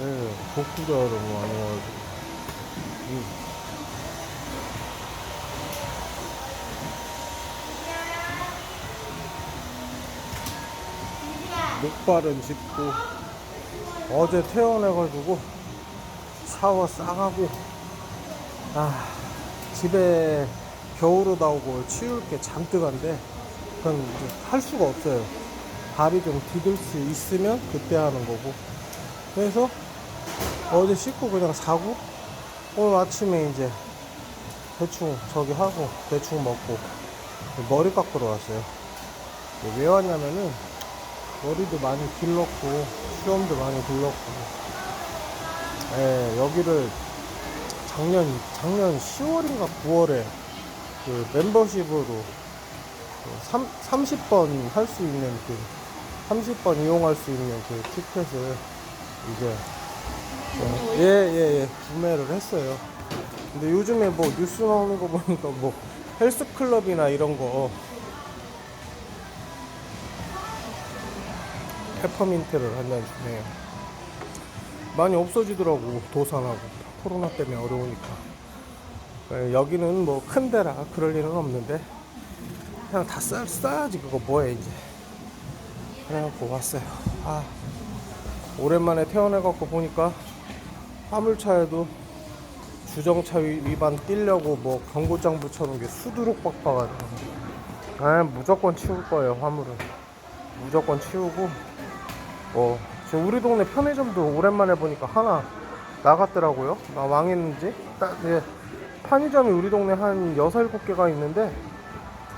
예, 복구자로 뭐안 와가지고. 음. 목발은 짚고 어제 퇴원해가지고 샤워 싹하고 아 집에 겨울옷 나오고 치울 게 잔뜩 한데 그건 이제 할 수가 없어요 발이 좀 디딜 수 있으면 그때 하는 거고 그래서 어제 씻고 그냥 자고 오늘 아침에 이제 대충 저기 하고 대충 먹고 머리 깎으러 왔어요. 왜 왔냐면은 머리도 많이 길렀고 수염도 많이 길렀고. 예, 여기를 작년 작년 10월인가 9월에 그 멤버십으로 그 3, 30번 할 수 있는 그 30번 이용할 수 있는 그 티켓을 이제 예예 예 예, 구매를 했어요. 근데 요즘에 뭐 뉴스 나오는 거 보니까 뭐 헬스 클럽이나 이런 거 페퍼민트를 한잔 주네요. 많이 없어지더라고 도산하고. 코로나 때문에 어려우니까. 예, 여기는 뭐 큰 데라 그럴 일은 없는데 그냥 다 싸, 싸야지 그거 뭐해 이제. 그래갖고 왔어요. 아 오랜만에 태어나갖고 보니까 화물차에도 주정차 위- 위반 띄려고 뭐 경고장 붙여놓은 게 수두룩 빡빡하더라고 아 무조건 치울 거예요 화물은 무조건 치우고 뭐 지금 우리 동네 편의점도 오랜만에 보니까 하나 나갔더라고요. 나 망했는지. 딱 예, 편의점이 우리 동네 한 6, 7개가 있는데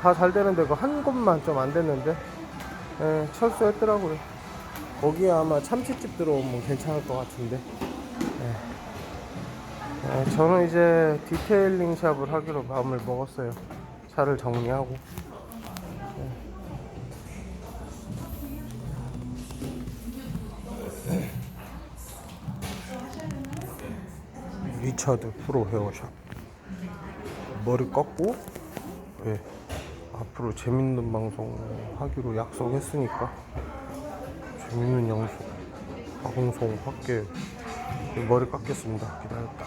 다 잘 되는데 그 한 곳만 좀 안 됐는데 예, 철수했더라고요. 거기에 아마 참치집 들어오면 괜찮을 것 같은데. 예. 예, 저는 이제 디테일링 샵을 하기로 마음을 먹었어요. 차를 정리하고. 리차드 프로 헤어샵 머리 꺾고 예, 앞으로 재밌는 방송 하기로 약속했으니까 재밌는 영상 방송 할게 머리 깎겠습니다. 기다렸다